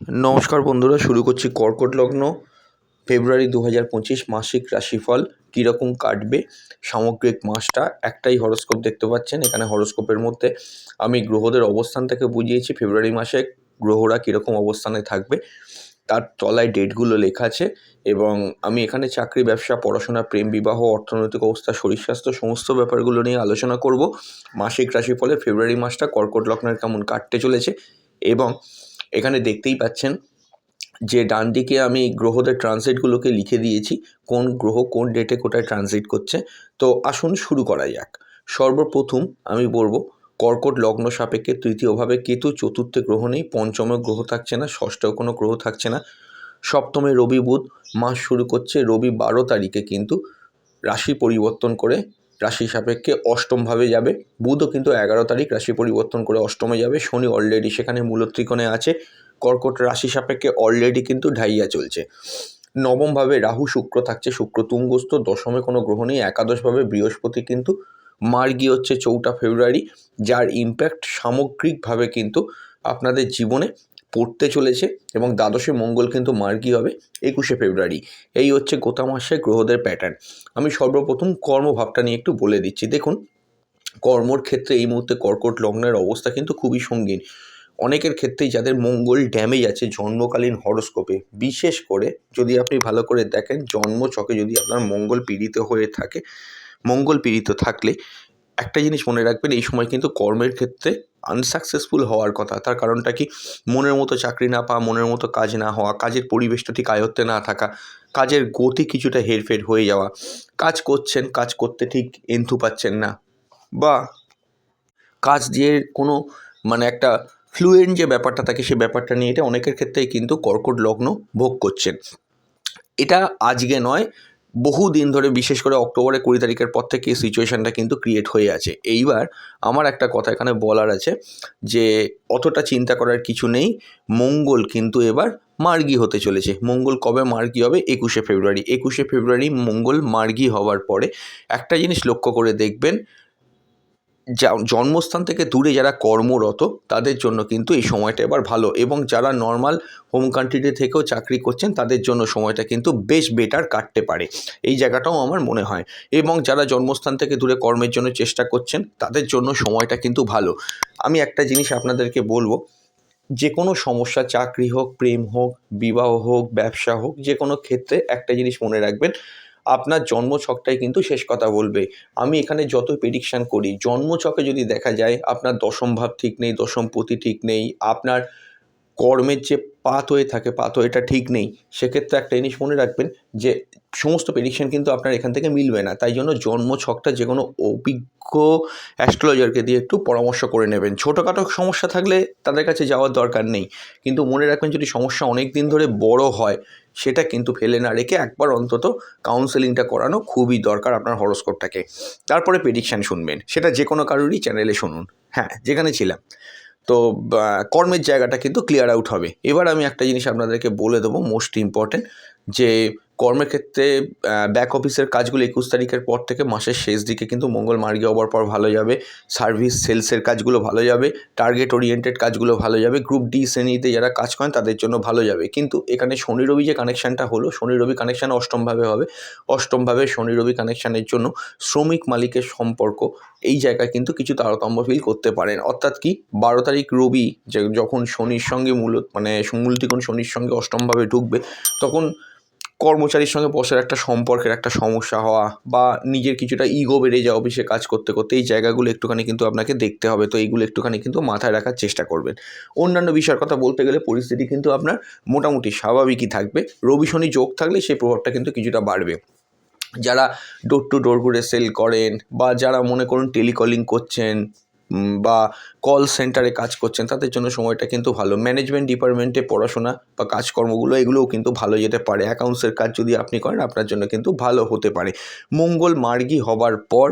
নমস্কার বন্ধুরা, শুরু করছি কর্কট লগ্ন। ফেব্রুয়ারি দু হাজার পঁচিশ মাসিক রাশিফল কীরকম কাটবে? সামগ্রিক মাসটা, একটাই হরস্কোপ দেখতে পাচ্ছেন, এখানে হরস্কোপের মধ্যে আমি গ্রহদের অবস্থান থেকে বুঝিয়েছি, ফেব্রুয়ারি মাসে গ্রহরা কীরকম অবস্থানে থাকবে, তার তলায় ডেটগুলো লেখা আছে, এবং আমি এখানে চাকরি, ব্যবসা, পড়াশোনা, প্রেম, বিবাহ, অর্থনৈতিক অবস্থা, শরীর স্বাস্থ্য, সমস্ত ব্যাপারগুলো নিয়ে আলোচনা করব। মাসিক রাশিফলে ফেব্রুয়ারি মাসটা কর্কট লগ্নের কেমন কাটতে চলেছে, এবং এখানে দেখতেই পাচ্ছেন যে ডান দিকে আমি গ্রহদের ট্রানজিটগুলোকে লিখে দিয়েছি, কোন গ্রহ কোন ডেটে কোথায় ট্রানজিট করছে। তো আসুন শুরু করা যাক। সর্বপ্রথম আমি বলব, কর্কট লগ্ন সাপেক্ষে তৃতীয়ভাবে কেতু চতুর্থে গ্রহ নেই, পঞ্চমে গ্রহ থাকছে না, ষষ্ঠেও কোনো গ্রহ থাকছে না। সপ্তমে রবি বুধ, মাস শুরু করছে রবি বারো তারিখে কিন্তু রাশি পরিবর্তন করে রাশি সাপেক্ষে অষ্টমভাবে যাবে। বুধও কিন্তু এগারো তারিখ রাশি পরিবর্তন করে অষ্টমে যাবে। শনি অলরেডি সেখানে মূলত্রিকোণে আছে। কর্কট রাশি সাপেক্ষে অলরেডি কিন্তু ঢাইয়া চলছে। নবমভাবে রাহু শুক্র থাকছে। শুক্র তুঙ্গস্থ। দশমে কোনো গ্রহ নেই। একাদশভাবে বৃহস্পতি কিন্তু মার্গী হচ্ছে চৌঠা ফেব্রুয়ারি, যার ইম্প্যাক্ট সামগ্রিকভাবে কিন্তু আপনাদের জীবনে পড়তে চলেছে এবং দ্বাদশে মঙ্গল কিন্তু মার্গী হবে একুশে ফেব্রুয়ারি। এই হচ্ছে গোটা মাসে গ্রহদের প্যাটার্ন আমি সর্বপ্রথম কর্মভাবটা নিয়ে একটু বলে দিচ্ছি। দেখুন, কর্মর ক্ষেত্রে এই মুহূর্তে কর্কট লগ্নের অবস্থা কিন্তু খুবই সঙ্গীন। অনেকের ক্ষেত্রেই যাদের মঙ্গল ড্যামেজ আছে জন্মকালীন হরস্কোপে বিশেষ করে যদি আপনি ভালো করে দেখেন জন্মছকে যদি আপনার মঙ্গল পীড়িত হয়ে থাকে, মঙ্গল পীড়িত থাকলে একটা জিনিস মনে রাখবেন, এই সময় কিন্তু কর্মের ক্ষেত্রে আনসাকসেসফুল হওয়ার কথা। তার কারণটা কি? মনের মতো চাকরি না পাওয়া, মনের মতো কাজ না হওয়া, কাজের পরিবেশটা ঠিক আয়ত্তে না থাকা, কাজের গতি কিছুটা হেরফের হয়ে যাওয়া। কাজ করছেন, কাজ করতে ঠিক এন্থু পাচ্ছেন না। বা কাজ দিয়ে কোনো মানে একটা ফ্লুয়েন্ট যে ব্যাপারটা থাকে, সে ব্যাপারটা নিয়ে এটা অনেকের ক্ষেত্রেই কিন্তু কর্কট লগ্ন ভোগ করছেন। এটা আজকে নয় বহু দিন ধরে, বিশেষ করে অক্টোবরের কুড়ি তারিখের পর থেকে এই সিচুয়েশানটা কিন্তু ক্রিয়েট হয়ে আছে। এইবার আমার একটা কথা এখানে বলার আছে যে, অতটা চিন্তা করার কিছু নেই। মঙ্গল কিন্তু এবার মার্গি হতে চলেছে। মঙ্গল কবে মার্গি হবে? একুশে ফেব্রুয়ারি। একুশে ফেব্রুয়ারি মঙ্গল মার্গি হওয়ার পরে একটা জিনিস লক্ষ্য করে দেখবেন জন্মস্থান থেকে দূরে যারা কর্মরত, তাদের জন্য কিন্তু এই সময়টা এবার ভালো এবং যারা নর্মাল হোম কান্ট্রিতে থেকেও চাকরি করছেন, তাদের জন্য সময়টা কিন্তু বেশ বেটার কাটতে পারে। এই জায়গাটাও আমার মনে হয়। এবং যারা জন্মস্থান থেকে দূরে কর্মের জন্য চেষ্টা করছেন, তাদের জন্য সময়টা কিন্তু ভালো। আমি একটা জিনিস আপনাদেরকে বলব যে কোনো সমস্যা, চাকরি হোক, প্রেম হোক, বিবাহ হোক, ব্যবসা হোক যে কোনো ক্ষেত্রে একটা জিনিস মনে রাখবেন আপনার জন্মছকটাই কিন্তু শেষ কথা বলবে। আমি এখানে যত প্রেডিকশান করি, জন্মছকে যদি দেখা যায়, আপনার দশম ভাব ঠিক নেই, দশম পতি ঠিক নেই, আপনার কর্মের যে পাত হয়ে থাকে পাত এটা ঠিক নেই। সেক্ষেত্রে একটা জিনিস মনে রাখবেন যে, সমস্ত প্রেডিকশান কিন্তু আপনার এখান থেকে মিলবে না। তাই জন্য জন্ম ছকটা যে কোনো অভিজ্ঞ অ্যাস্ট্রোলজারকে দিয়ে একটু পরামর্শ করে নেবেন। ছোটোখাটো সমস্যা থাকলে তাদের কাছে যাওয়ার দরকার নেই। কিন্তু মনে রাখবেন যদি সমস্যা অনেক দিন ধরে বড় হয়, সেটা কিন্তু ফেলে না রেখে একবার অন্তত কাউন্সেলিংটা করানো খুবই দরকার আপনার হরস্কোপটাকে তারপরে প্রেডিকশান শুনবেন। সেটা যে কোনো কারোরই চ্যানেলে শুনুন। হ্যাঁ যেখানে ছিলাম। তো কর্মের জায়গাটা কিন্তু ক্লিয়ার আউট হবে। এবার আমি একটা জিনিস আপনাদেরকে বলে দেবো মোস্ট ইম্পর্টেন্ট যে কর্মের ক্ষেত্রে ব্যাক অফিসের কাজগুলো একুশ তারিখের পর থেকে মাসের শেষ দিকে কিন্তু মঙ্গল মার্গে হওয়ার পর ভালো যাবে। সার্ভিস সেলসের কাজগুলো ভালো যাবে। টার্গেট ওরিয়েন্টেড কাজগুলো ভালো যাবে। গ্রুপ ডি শ্রেণীতে যারা কাজ করেন, তাদের জন্য ভালো যাবে। কিন্তু এখানে শনি রবি যে কানেকশানটা হলো শনি রবি কানেকশান অষ্টমভাবে হবে। অষ্টমভাবে শনি রবি কানেকশানের জন্য শ্রমিক মালিকের সম্পর্ক এই জায়গায় কিন্তু কিছু তারতম্য ফিল করতে পারেন। অর্থাৎ কি? বারো তারিখ রবি যখন শনির সঙ্গে মূল মানে মূল ত্রিকোণ শনির সঙ্গে অষ্টমভাবে ঢুকবে, তখন কর্মচারীর সঙ্গে বসের একটা সম্পর্কের একটা সমস্যা হওয়া বা নিজের কিছুটা ইগো বেড়ে যাওয়া অফিসে কাজ করতে করতে এই জায়গাগুলো একটুখানি কিন্তু আপনাকে দেখতে হবে। তো এইগুলো একটুখানি কিন্তু মাথায় রাখার চেষ্টা করবেন। অন্যান্য বিষয়ের কথা বলতে গেলে পরিস্থিতি কিন্তু আপনার মোটামুটি স্বাভাবিকই থাকবে। রবি শনি যোগ থাকলে সেই প্রভাবটা কিন্তু কিছুটা বাড়বে। যারা ডোর টু ডোর ঘুরে সেল করেন বা যারা মনে করুন টেলিকলিং করছেন বা কল সেন্টারে কাজ করছেন, তাদের জন্য সময়টা কিন্তু ভালো। ম্যানেজমেন্ট ডিপার্টমেন্টে পড়াশোনা বা কাজকর্মগুলো, এগুলোও কিন্তু ভালো যেতে পারে। অ্যাকাউন্টসের কাজ যদি আপনি করেন, আপনার জন্য কিন্তু ভালো হতে পারে। মঙ্গল মার্গী হবার পর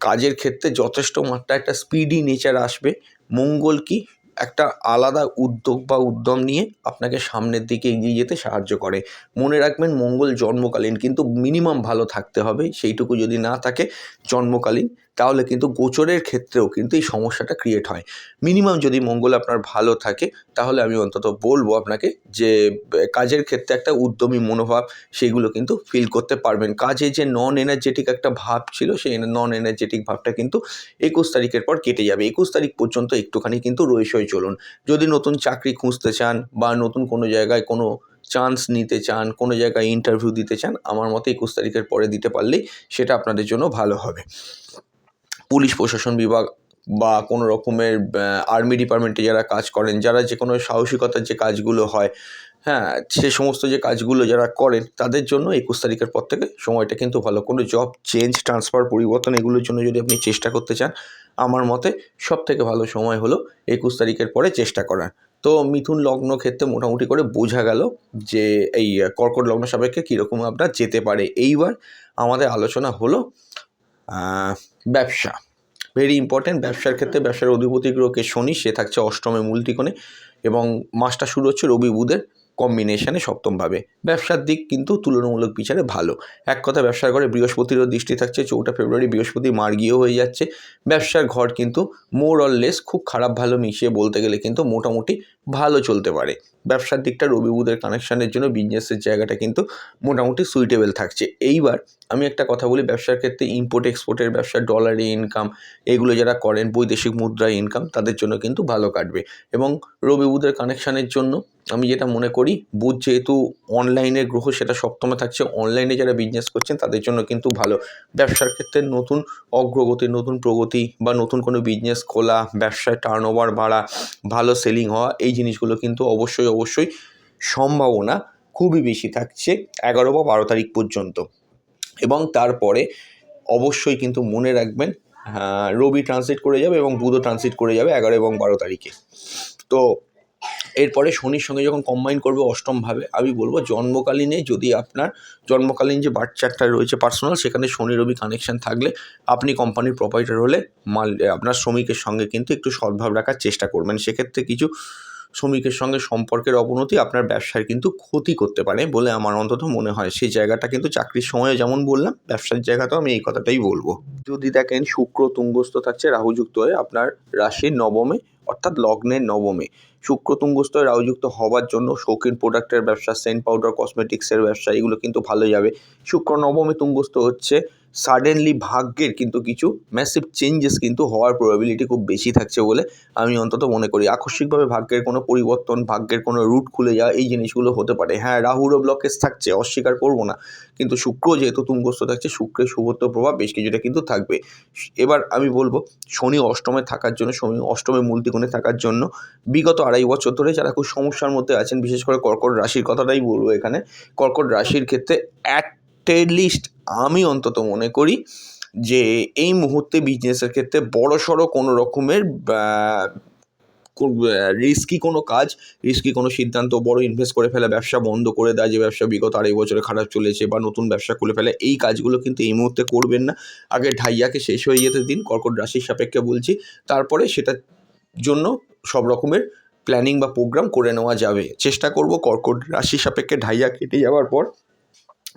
কাজের ক্ষেত্রে যথেষ্ট মাত্রা একটা স্পিডি নেচার আসবে। মঙ্গল কি? একটা আলাদা উদ্যোগ বা উদ্যম নিয়ে আপনাকে সামনের দিকে এগিয়ে যেতে সাহায্য করে। মনে রাখবেন, মঙ্গল জন্মকালীন কিন্তু মিনিমাম ভালো থাকতে হবে। সেইটুকু যদি না থাকে, জন্মকালীন তাহলে কিন্তু গোচরের ক্ষেত্রেও কিন্তু এই সমস্যাটা ক্রিয়েট হয়। মিনিমাম যদি মঙ্গল আপনার ভালো থাকে, তাহলে আমি অন্তত বলব আপনাকে যে, কাজের ক্ষেত্রে একটা উদ্যমী মনোভাব সেগুলো কিন্তু ফিল করতে পারবেন। কাজে যে নন এনার্জেটিক একটা ভাব ছিল, সেই নন এনার্জেটিক ভাবটা কিন্তু একুশ তারিখের পর কেটে যাবে। একুশ তারিখ পর্যন্ত একটুখানি কিন্তু রয়েসই চলুন। যদি নতুন চাকরি খুঁজতে চান বা নতুন কোনো জায়গায় কোনো চান্স নিতে চান, কোনো জায়গায় ইন্টারভিউ দিতে চান, আমার মতে একুশ তারিখের পরে দিতে পারলেই সেটা আপনাদের জন্য ভালো হবে। পুলিশ প্রশাসন বিভাগ বা কোনো রকমের আর্মি ডিপার্টমেন্টে যারা কাজ করেন, যারা যে কোনো সাহসিকতার যে কাজগুলো হয় হ্যাঁ সে সমস্ত যে কাজগুলো যারা করেন, তাদের জন্য একুশ তারিখের পর থেকে সময়টা কিন্তু ভালো। কোনো জব চেঞ্জ, ট্রান্সফার, পরিবর্তন এগুলোর জন্য যদি আপনি চেষ্টা করতে চান, আমার মতে সব থেকে ভালো সময় হলো একুশ তারিখের পরে চেষ্টা করার। তো মিথুন লগ্ন ক্ষেত্রে মোটামুটি করে বোঝা গেল যে এই কর্কট লগ্ন সাপেক্ষে কীরকম আপনার যেতে পারে। এইবার আমাদের আলোচনা হলো ব্যবসা। ভেরি ইম্পর্ট্যান্ট ব্যবসার ক্ষেত্রে ব্যবসার অধিপতি গ্রহকে শনি, সে থাকছে অষ্টমে মূল ত্রিকোণে এবং মাসটা শুরু হচ্ছে রবি বুধের কম্বিনেশনে সপ্তমভাবে। ব্যবসার দিক কিন্তু তুলনামূলক বিচারে ভালো। এক কথা, ব্যবসার ঘরে বৃহস্পতিরও দৃষ্টি থাকছে, চৌঠা ফেব্রুয়ারি বৃহস্পতি মার্গীয় হয়ে যাচ্ছে। ব্যবসার ঘর কিন্তু মোর অর লেস খুব খারাপ ভালো মিশিয়ে বলতে গেলে কিন্তু মোটামুটি ভালো চলতে পারে। ব্যবসার দিকটা রবি বুধের কানেকশানের জন্য বিজনেসের জায়গাটা কিন্তু মোটামুটি সুইটেবল থাকছে। এইবার আমি একটা কথা বলি, ব্যবসার ক্ষেত্রে ইম্পোর্ট এক্সপোর্টের ব্যবসা ডলারে ইনকাম এগুলো যারা করেন, বৈদেশিক মুদ্রায় ইনকাম তাদের জন্য কিন্তু ভালো কাটবে। এবং রবি বুধের কানেকশানের জন্য আমি যেটা মনে করি, বুধ যেহেতু অনলাইনের গ্রহ, সেটা সপ্তমে থাকছে অনলাইনে যারা বিজনেস করছেন, তাদের জন্য কিন্তু ভালো। ব্যবসার ক্ষেত্রে নতুন অগ্রগতি, নতুন প্রগতি বা নতুন কোনো বিজনেস খোলা, ব্যবসায় টার্ন ওভার বাড়া, ভালো সেলিং হওয়া, এই জিনিসগুলো কিন্তু অবশ্যই অবশ্যই সম্ভাবনা খুবই বেশি থাকছে এগারো বা বারো তারিখ পর্যন্ত। এবং তারপরে অবশ্যই কিন্তু মনে রাখবেন রবি ট্রান্সলেট করে যাবে এবং বুধও ট্রান্সলেট করে যাবে এগারো এবং বারো তারিখে। তো এরপরে শনির সঙ্গে যখন কম্বাইন করবে অষ্টমভাবে, আমি বলব জন্মকালীনে যদি আপনার, জন্মকালীন যে চার্টটা রয়েছে পার্সোনাল সেখানে শনি রবি কানেকশান থাকলে আপনি কোম্পানির প্রোপাইটার হলে মাল, আপনার শ্রমিকের সঙ্গে কিন্তু একটু সদ্ভাব রাখার চেষ্টা করবেন। সেক্ষেত্রে কিছু শ্রমিকের সঙ্গে সম্পর্কের অবনতি, আপনার ব্যবসার কিন্তু ক্ষতি করতে পারে বলে আমার অন্তত মনে হয়। সেই জায়গাটা কিন্তু চাকরির সময়ে যেমন বললাম, ব্যবসার জায়গাতেও আমি এই কথাটাই বলব। যদি দেখেন শুক্র তুঙ্গস্থ থাকছে রাহুযুক্ত হয়ে আপনার রাশির নবমে, অর্থাৎ লগ্নের নবমে। শুক্র তুঙ্গস্থ হয়ে রাহুযুক্ত হওয়ার জন্য শৌখিন প্রোডাক্টের ব্যবসা সেন্ট পাউডার কসমেটিক্সের ব্যবসা, এগুলো কিন্তু ভালো যাবে। শুক্র নবমে তুঙ্গস্থ হচ্ছে সাডেনলি ভাগ্যের কিন্তু কিছু ম্যাসিভ চেঞ্জেস কিন্তু হওয়ার প্রবাবিলিটি খুব বেশি থাকছে বলে আমি অন্তত মনে করি। আকস্মিকভাবে ভাগ্যের কোনো পরিবর্তন, ভাগ্যের কোনো রুট খুলে যাওয়া এই জিনিসগুলো হতে পারে। হ্যাঁ রাহুরও ব্লকেজ থাকছে, অস্বীকার করব না। কিন্তু শুক্র যেহেতু তুঙ্গস্থ থাকছে, শুক্রের শুভত্ব প্রভাব বেশ কিছুটা কিন্তু থাকবে। এবার আমি বলব, শনি অষ্টমে থাকার জন্য, শনি অষ্টমে মূলতিকোণে থাকার জন্য বিগত আড়াই বছর ধরে যারা খুব সমস্যার মধ্যে আছেন, বিশেষ করে কর্কট রাশির কথাটাই বলব এখানে, কর্কট রাশির ক্ষেত্রে অ্যাট লিস্ট আমি অন্তত মনে করি যে এই মুহূর্তে বিজনেসের ক্ষেত্রে বড় সড়ো কোনো রকমের রিস্কি কোনো কাজ রিস্কি কোনো সিদ্ধান্ত বড় ইনভেস্ট করে ফেলা, ব্যবসা বন্ধ করে দেয়, যে ব্যবসা বিগত আড়াই বছরে খারাপ চলেছে বা নতুন ব্যবসা খুলে ফেলে, এই কাজগুলো কিন্তু এই মুহূর্তে করবেন না। আগে ঢাইয়াকে শেষ হয়ে যেতে দিন, কর্কট রাশির সাপেক্ষে বলছি। তারপরে সেটার জন্য সব রকমের প্ল্যানিং বা প্রোগ্রাম করে নেওয়া যাবে। চেষ্টা করব কর্কট রাশির সাপেক্ষে ঢাইয়া কেটে যাওয়ার পর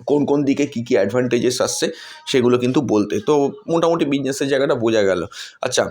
কোন কোন দিকে কী কী অ্যাডভান্টেজেস আসছে সেগুলো কিন্তু বলতে। তো মোটামুটি বিজনেসের জায়গাটা বোঝা গেল। আচ্ছা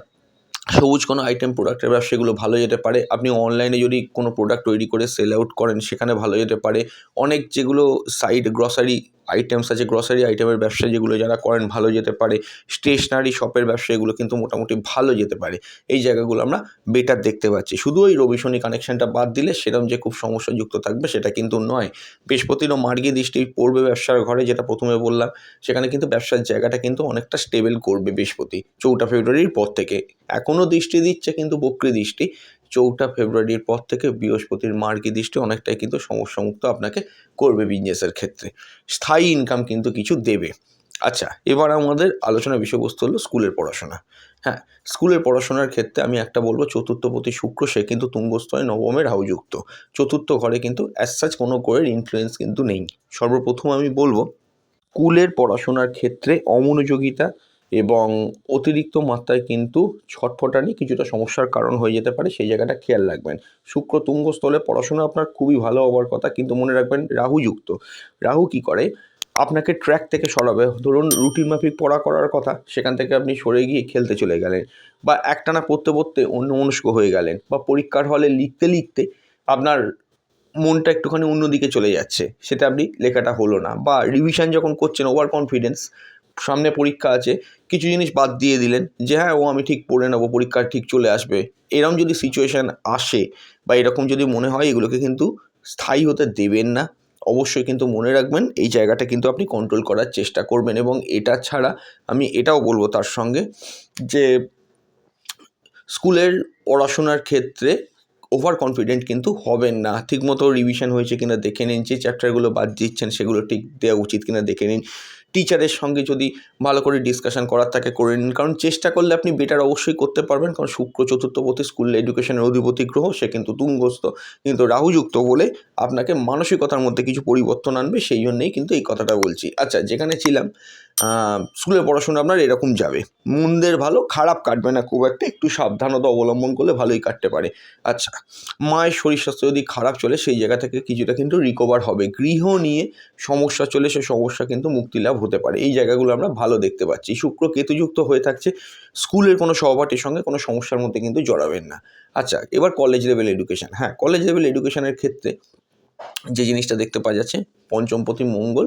সবুজ কোনো আইটেম প্রোডাক্টের ব্যবসা সেগুলো ভালো যেতে পারে। আপনি অনলাইনে যদি কোনো প্রোডাক্ট তৈরি করে সেল আউট করেন, সেখানে ভালো যেতে পারে। অনেক যেগুলো সাইড গ্রসারি আইটেমস আছে গ্রসারি আইটেমের ব্যবসা যেগুলো যারা করেন ভালো যেতে পারে স্টেশনারি শপের ব্যবসা এগুলো কিন্তু মোটামুটি ভালো যেতে পারে। এই জায়গাগুলো আমরা বেটার দেখতে পাচ্ছি। শুধু ওই রবি শনি কানেকশানটা বাদ দিলে সেরকম যে খুব সমস্যাযুক্ত থাকবে সেটা কিন্তু নয়। বৃহস্পতিরও মার্গী দৃষ্টি পড়বে ব্যবসার ঘরে যেটা প্রথমে বললাম, সেখানে কিন্তু ব্যবসার জায়গাটা কিন্তু অনেকটা স্টেবল করবে বৃহস্পতি। চৌঠা ফেব্রুয়ারির পর থেকে। এখনও দৃষ্টি দিচ্ছে কিন্তু বক্রি দৃষ্টি। চৌঠা ফেব্রুয়ারির পর থেকে বৃহস্পতির মার্গী দৃষ্টি অনেকটাই কিন্তু সমস্যামুক্ত আপনাকে করবে বিজনেসের ক্ষেত্রে। স্থায়ী ইনকাম কিন্তু কিছু দেবে। আচ্ছা এবার আমাদের আলোচনার বিষয়বস্তু হলো স্কুলের পড়াশোনা। হ্যাঁ স্কুলের পড়াশোনার ক্ষেত্রে আমি একটা বলব, চতুর্থপতি শুক্র, সে কিন্তু তুঙ্গস্থয় নবমে রাহুযুক্ত চতুর্থ ঘরে কিন্তু অ্যাজ সাচ কোনো গ্রহের ইনফ্লুয়েন্স কিন্তু নেই। সর্বপ্রথম আমি বলব, স্কুলের পড়াশোনার ক্ষেত্রে অমনোযোগিতা এবং অতিরিক্ত মাত্রায় কিন্তু ছটফটানি কিছুটা সমস্যার কারণ হয়ে যেতে পারে, সেই জায়গাটা খেয়াল রাখবেন। শুক্র তুঙ্গস্থলে পড়াশোনা আপনার খুবই ভালো হওয়ার কথা, কিন্তু মনে রাখবেন রাহু যুক্ত। রাহু কি করে? আপনাকে ট্র্যাক থেকে সরাবে। ধরুন রুটিন মাফিক পড়া করার কথা, সেখান থেকে আপনি সরে গিয়ে খেলতে চলে গেলেন বা একটানা পড়তে পড়তে অন্য মনস্ক হয়ে গেলেন বা পরীক্ষার হলে লিখতে লিখতে আপনার মনটা একটুখানি অন্যদিকে চলে যাচ্ছে, সেটা আপনি লেখাটা হলো না বা রিভিশন যখন করছেন ওভার কনফিডেন্স সামনে পরীক্ষা আছে, কিছু জিনিস বাদ দিয়ে দিলেন যে হ্যাঁ ও আমি ঠিক পড়ে নেব, পরীক্ষা ঠিক চলে আসবে। এরম যদি সিচুয়েশান আসে বা এরকম যদি মনে হয়, এগুলোকে কিন্তু স্থায়ী হতে দেবেন না। অবশ্যই কিন্তু মনে রাখবেন, এই জায়গাটা কিন্তু আপনি কন্ট্রোল করার চেষ্টা করবেন এবং এটা ছাড়া আমি এটাও বলব তার সঙ্গে যে স্কুলের পড়াশোনার ক্ষেত্রে ওভার কনফিডেন্ট কিন্তু হবেন না। ঠিকমতো রিভিশন হয়েছে কিনা দেখে নিন, যে চ্যাপ্টারগুলো বাদ দিচ্ছেন সেগুলো ঠিক দেওয়া উচিত কিনা দেখে নিন। টিচারের সঙ্গে যদি ভালো করে ডিসকাশন করার থাকে, করে নিন। কারণ চেষ্টা করলে আপনি বেটার অবশ্যই করতে পারবেন। কারণ শুক্র, চতুর্থপতি স্কুল এডুকেশনের অধিপতি গ্রহ, সে কিন্তু তুঙ্গস্থ। কিন্তু রাহুযুক্ত বলে আপনাকে মানসিকতার মধ্যে কিছু পরিবর্তন আনবে, সেই জন্যেই কিন্তু এই কথাটা বলছি। আচ্ছা যেখানে ছিলাম স্কুলের পড়াশোনা আপনার এরকম যাবে। মন্দের ভালো, খারাপ কাটবে না খুব একটা, একটু সাবধানতা অবলম্বন করলে ভালোই কাটতে পারে। আচ্ছা মায়ের শরীর স্বাস্থ্য যদি খারাপ চলে, সেই জায়গা থেকে কিছুটা কিন্তু রিকভার হবে। গৃহ নিয়ে সমস্যা চলে, সে সমস্যা কিন্তু মুক্তি লাভ হতে পারে। এই জায়গাগুলো আমরা ভালো দেখতে পাচ্ছি। শুক্র কেতুযুক্ত হয়ে থাকছে। স্কুলের কোনো সহপাঠীর সঙ্গে কোনো সমস্যার মধ্যে কিন্তু জড়াবেন না। আচ্ছা এবার কলেজ লেভেল এডুকেশন হ্যাঁ কলেজ লেভেল এডুকেশনের ক্ষেত্রে যে জিনিসটা দেখতে পাওয়া যাচ্ছে, পঞ্চমপতি মঙ্গল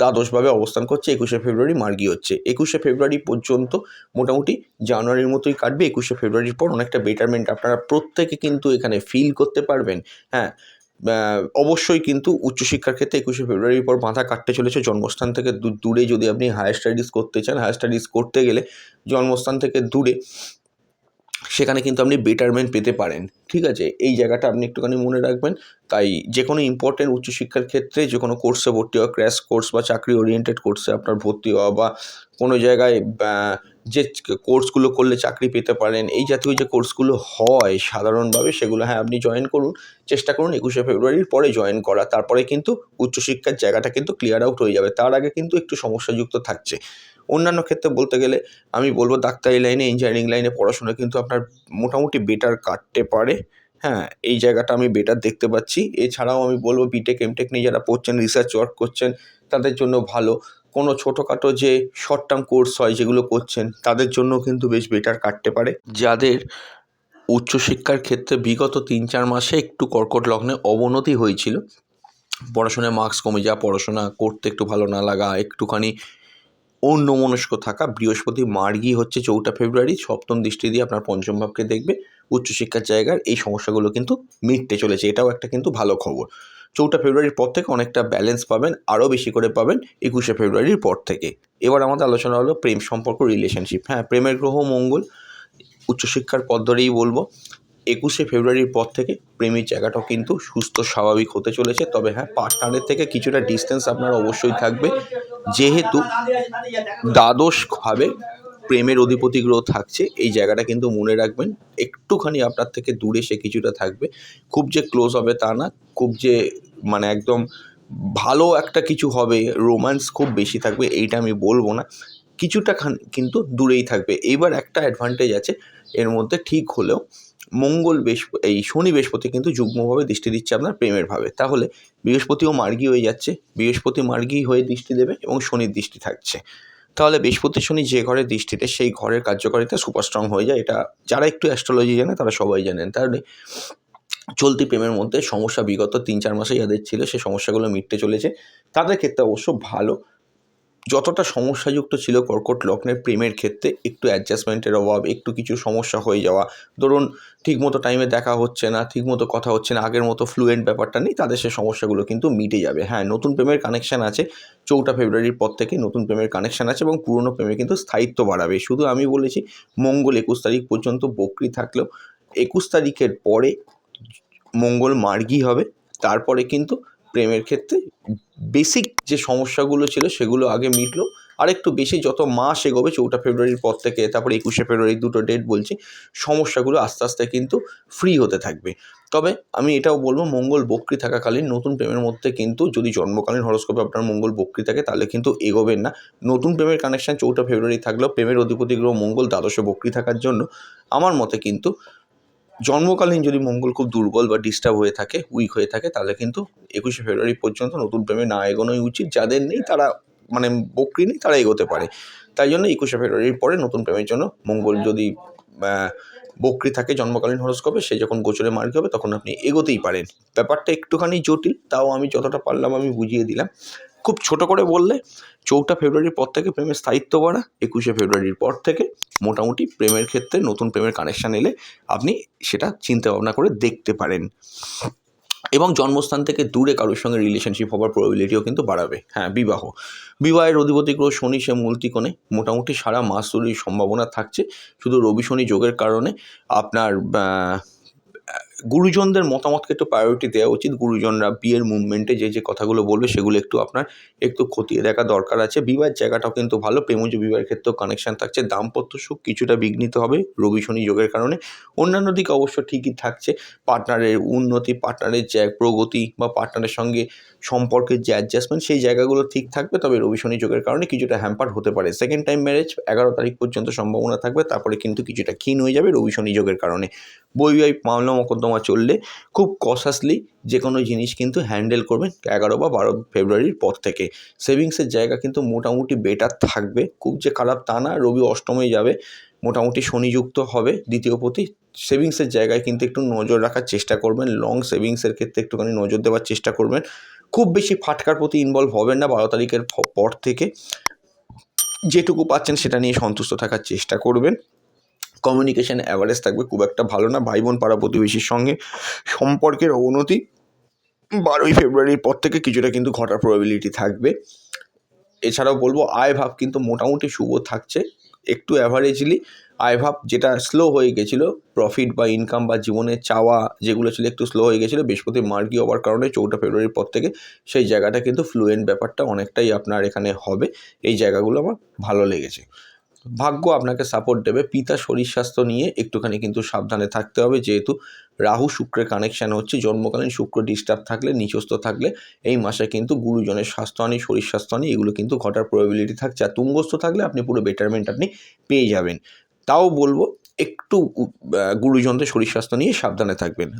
দ্বাদশভাবে অবস্থান করছে, একুশে ফেব্রুয়ারি মার্গি হচ্ছে। একুশে ফেব্রুয়ারি পর্যন্ত মোটামুটি জানুয়ারির মতোই কাটবে, একুশে ফেব্রুয়ারির পর অনেকটা বেটারমেন্ট আপনারা প্রত্যেকে কিন্তু এখানে ফিল করতে পারবেন হ্যাঁ। অবশ্যই কিন্তু উচ্চশিক্ষার ক্ষেত্রে একুশে ফেব্রুয়ারির পর মাথা কাটতে চলেছে, জন্মস্থান থেকে দূরে যদি আপনি হায়ার স্টাডিজ করতে চান হায়ার স্টাডিজ করতে গেলে জন্মস্থান থেকে দূরে সেখানে কিন্তু আপনি বেটারমেন্ট পেতে পারেন। ঠিক আছে? এই জায়গাটা আপনি একটুখানি মনে রাখবেন। তাই যে কোনো ইম্পর্টেন্ট উচ্চশিক্ষার ক্ষেত্রে যে কোনো কোর্সে ভর্তি হওয়া ক্র্যাশ কোর্স বা চাকরি ওরিয়েন্টেড কোর্সে আপনার ভর্তি হওয়া বা কোনো জায়গায় যে কোর্সগুলো করলে চাকরি পেতে পারেন, এই জাতীয় যে কোর্সগুলো হয় সাধারণভাবে সেগুলো হ্যাঁ আপনি জয়েন করুন, চেষ্টা করুন একুশে ফেব্রুয়ারির পরে জয়েন করা, তারপরে কিন্তু উচ্চশিক্ষার জায়গাটা কিন্তু ক্লিয়ার আউট হয়ে যাবে, তার আগে কিন্তু একটু সমস্যাযুক্ত থাকছে। অন্যান্য ক্ষেত্রে বলতে গেলে, আমি বলব ডাক্তারি লাইনে ইঞ্জিনিয়ারিং লাইনে পড়াশোনা কিন্তু আপনার মোটামুটি বেটার কাটতে পারে হ্যাঁ এই জায়গাটা আমি বেটার দেখতে পাচ্ছি। এছাড়াও আমি বলব বিটেক এমটেক নিয়ে যারা পড়ছেন রিসার্চ ওয়ার্ক করছেন, তাদের জন্য ভালো। কোনো ছোটোখাটো যে শর্ট টার্ম কোর্স হয় যেগুলো করছেন, তাদের জন্য কিন্তু বেশ বেটার কাটতে পারে। যাদের উচ্চশিক্ষার ক্ষেত্রে বিগত তিন চার মাসে একটু কর্কট লগ্নে অবনতি হয়েছিল, পড়াশোনায় মার্কস কমে যাওয়া, পড়াশোনা করতে একটু ভালো না লাগা, একটুখানি অন্যমনস্ক থাকা, বৃহস্পতি মার্গী হচ্ছে চৌঠা ফেব্রুয়ারি, সপ্তম দৃষ্টি দিয়ে আপনার পঞ্চম ভাবকে দেখবে, উচ্চশিক্ষার জায়গার এই সমস্যাগুলো কিন্তু মিটতে চলেছে। এটাও একটা কিন্তু ভালো খবর। চৌঠা ফেব্রুয়ারির পর থেকে অনেকটা ব্যালেন্স পাবেন, আরও বেশি করে পাবেন একুশে ফেব্রুয়ারির পর থেকে। এবার আমাদের আলোচনা হলো প্রেম সম্পর্ক রিলেশনশিপ হ্যাঁ প্রেমের গ্রহ মঙ্গল, উচ্চশিক্ষার পথ ধরেই বলব। একুশে ফেব্রুয়ারির পর থেকে প্রেমের জায়গাটাও কিন্তু সুস্থ, স্বাভাবিক হতে চলেছে। তবে হ্যাঁ পার্টনারের থেকে কিছুটা ডিস্টেন্স আপনার অবশ্যই থাকবে। যেহেতু দ্বাদশভাবে প্রেমের অধিপতি গ্রহ থাকছে, এই জায়গাটা কিন্তু মনে রাখবেন, একটুখানি আপনার থেকে দূরে সে কিছুটা থাকবে। খুব যে ক্লোজ হবে তা না, খুব যে মানে একদম ভালো একটা কিছু হবে রোম্যান্স খুব বেশি থাকবে, এইটা আমি বলব না, কিছুটা খান কিন্তু দূরেই থাকবে। এইবার একটা অ্যাডভান্টেজ আছে, এর মধ্যে ঠিক হলেও মঙ্গল বেশ, এই শনি বৃহস্পতি কিন্তু যুগ্মভাবে দৃষ্টি দিচ্ছে আপনার প্রেমের ভাবে। তাহলে বৃহস্পতিও মার্গী হয়ে যাচ্ছে, বৃহস্পতি মার্গী হয়ে দৃষ্টি দেবে এবং শনির দৃষ্টি থাকছে। তাহলে বৃহস্পতি শনি যে ঘরের দৃষ্টিতে সেই ঘরের কার্যকারিতা সুপার স্ট্রং হয়ে যায়। এটা যারা একটু অ্যাস্ট্রোলজি জানে তারা সবাই জানেন তার চলতি প্রেমের মধ্যে সমস্যা বিগত তিন চার মাসে যাদের ছিল সেই সমস্যাগুলো মিটতে চলেছে। তাদের ক্ষেত্রে অবশ্য ভালো। যতটা সমস্যাযুক্ত ছিল কর্কট লগ্নের প্রেমের ক্ষেত্রে একটু অ্যাডজাস্টমেন্টের অভাব, একটু কিছু সমস্যা হয়ে যাওয়া। ধরুন, ঠিকমতো টাইমে দেখা হচ্ছে না, ঠিকমতো কথা হচ্ছে না, আগের মতো ফ্লুয়েন্ট ব্যাপারটা নেই, তাদের সে সমস্যাগুলো কিন্তু মিটে যাবে। হ্যাঁ নতুন প্রেমের কানেকশান আছে, চৌঠা ফেব্রুয়ারির পর থেকে নতুন প্রেমের কানেকশান আছে এবং পুরনো প্রেমে কিন্তু স্থায়িত্ব বাড়াবে। শুধু আমি বলেছি, মঙ্গল একুশ তারিখ পর্যন্ত বকরি থাকলেও একুশ তারিখের পরে মঙ্গল মার্গী হবে, তারপরে কিন্তু প্রেমের ক্ষেত্রে বেসিক যে সমস্যাগুলো ছিল সেগুলো আগে মিটলো। আর একটু বেশি যত মাস এগোবে, চৌঠা ফেব্রুয়ারির পর থেকে, তারপরে একুশে ফেব্রুয়ারি দুটো ডেট বলছি, সমস্যাগুলো আস্তে আস্তে কিন্তু ফ্রি হতে থাকবে। তবে আমি এটাও বলব, মঙ্গল বক্রি থাকাকালীন নতুন প্রেমের মধ্যে কিন্তু যদি জন্মকালীন হরস্কোপে আপনার মঙ্গল বক্রি থাকে, তাহলে কিন্তু এগোবেন না। নতুন প্রেমের কানেকশন চৌঠা ফেব্রুয়ারি থাকলেও প্রেমের অধিপতি গ্রহ মঙ্গল দ্বাদশে বক্রি থাকার জন্য, আমার মতে কিন্তু জন্মকালীন যদি মঙ্গল খুব দুর্বল বা ডিস্টার্ব হয়ে থাকে উইক হয়ে থাকে, তাহলে কিন্তু একুশে ফেব্রুয়ারি পর্যন্ত নতুন প্রেমে না এগোনোই উচিত। যাদের নেই তারা মানে বকরি নেই, তারা এগোতে পারে। তাই জন্য একুশে ফেব্রুয়ারির পরে নতুন প্রেমের জন্য মঙ্গল যদি বকরি থাকে জন্মকালীন হরস্কোপে, সে যখন গোচরে মার্গ হবে, তখন আপনি এগোতেই পারেন। ব্যাপারটা একটুখানি জটিল, তাও আমি যতটা পারলাম আমি বুঝিয়ে দিলাম। খুব ছোট করে বললে, চৌঠা ফেব্রুয়ারির পর থেকে প্রেমের স্থায়িত্ব বাড়া, একুশে ফেব্রুয়ারির পর থেকে মোটামুটি প্রেমের ক্ষেত্রে নতুন প্রেমের কানেকশান এলে আপনি সেটা চিন্তা ভাবনা করে দেখতে পারেন। এবং জন্মস্থান থেকে দূরে কারোর সঙ্গে রিলেশনশিপ হওয়ার প্রবাবিলিটিও কিন্তু বাড়াবে। হ্যাঁ বিবাহ। বিবাহের অধিপতি গ্রহ শনি, সে মূল ত্রিকোণে মোটামুটি সারা মাস জুড়েই সম্ভাবনা থাকছে। শুধু রবি শনি যোগের কারণে আপনার গুরুজনদের মতামতকে একটু প্রায়োরিটি দেওয়া উচিত। গুরুজনরা বিয়ের মুভমেন্টে যে যে কথাগুলো বলবে সেগুলো একটু আপনার একটু খতিয়ে দেখা দরকার আছে। বিবাহের জায়গাটাও কিন্তু ভালো। প্রেমজ বিবাহের ক্ষেত্রেও কানেকশান থাকছে। দাম্পত্য সুখ কিছুটা বিঘ্নিত হবে রবি শনি যোগের কারণে। অন্যান্য দিকে অবশ্য ঠিকই থাকছে। পার্টনারের উন্নতি পার্টনারের যে, প্রগতি বা পার্টনারের সঙ্গে সম্পর্কের যে অ্যাডজাস্টমেন্ট সেই জায়গাগুলো ঠিক থাকবে। তবে রবি শনি যোগের কারণে কিছুটা হ্যাম্পার হতে পারে। সেকেন্ড টাইম ম্যারেজ এগারো তারিখ পর্যন্ত সম্ভাবনা থাকবে। তারপরে কিন্তু কিছুটা ক্ষীণ হয়ে যাবে রবি শনি যোগের কারণে। বৈবাহিক মামলা মোকদ্দমা চললে খুব কসাসলি যে কোনো জিনিস কিন্তু হ্যান্ডেল করবেন এগারো বা বারো ফেব্রুয়ারির পর থেকে। সেভিংসের জায়গা কিন্তু মোটামুটি বেটার থাকবে। খুব যে খারাপ তা না, রবি অষ্টমে যাবে, মোটামুটি শনিযুক্ত হবে দ্বিতীয় প্রতি। সেভিংসের জায়গায় কিন্তু একটু নজর রাখার চেষ্টা করবেন লং সেভিংসের ক্ষেত্রে একটুখানি নজর দেওয়ার চেষ্টা করবেন। খুব বেশি ফাটকার প্রতি ইনভলভ হবেন না বারো তারিখের পর থেকে। যেটুকু পাচ্ছেন সেটা নিয়ে সন্তুষ্ট থাকার চেষ্টা করবেন। কমিউনিকেশন অ্যাভারেজ থাকবে, খুব একটা ভালো না। ভাই বোন পাড়া প্রতিবেশীর সঙ্গে সম্পর্কের অবনতি বারোই ফেব্রুয়ারির পর থেকে কিছুটা কিন্তু ঘটার প্রবাবিলিটি থাকবে। এছাড়াও বলব, আয় ভাব কিন্তু মোটামুটি শুভ থাকছে। একটু অ্যাভারেজলি আয় ভাব যেটা স্লো হয়ে গেছিল প্রফিট বা ইনকাম বা জীবনে চাওয়া যেগুলো ছিল একটু স্লো হয়ে গেছিল বৃহস্পতি মার্গি হওয়ার কারণে চৌঠা ফেব্রুয়ারির পর থেকে সেই জায়গাটা কিন্তু ফ্লুয়েন্ট ব্যাপারটা অনেকটাই আপনার এখানে হবে। এই জায়গাগুলো আমার ভালো লেগেছে। ভাগ্য আপনাকে সাপোর্ট দেবে। পিতা শরীর স্বাস্থ্য নিয়ে একটুখানি কিন্তু সাবধানে থাকতে হবে। যেহেতু রাহু শুক্রের কানেকশান হচ্ছে, জন্মকালীন শুক্র ডিস্টার্ব থাকলে, নিচস্থ থাকলে, এই মাসে কিন্তু গুরুজনের স্বাস্থ্য স্বাস্থ্যহানি শরীর স্বাস্থ্য স্বাস্থ্যহানি এগুলো কিন্তু ঘটার প্রবাবিলিটি থাকছে। আর তুঙ্গস্থ থাকলে আপনি পুরো বেটারমেন্ট আপনি পেয়ে যাবেন। তাও বলব, একটু গুরুজনদের শরীর স্বাস্থ্য নিয়ে সাবধানে থাকবেন।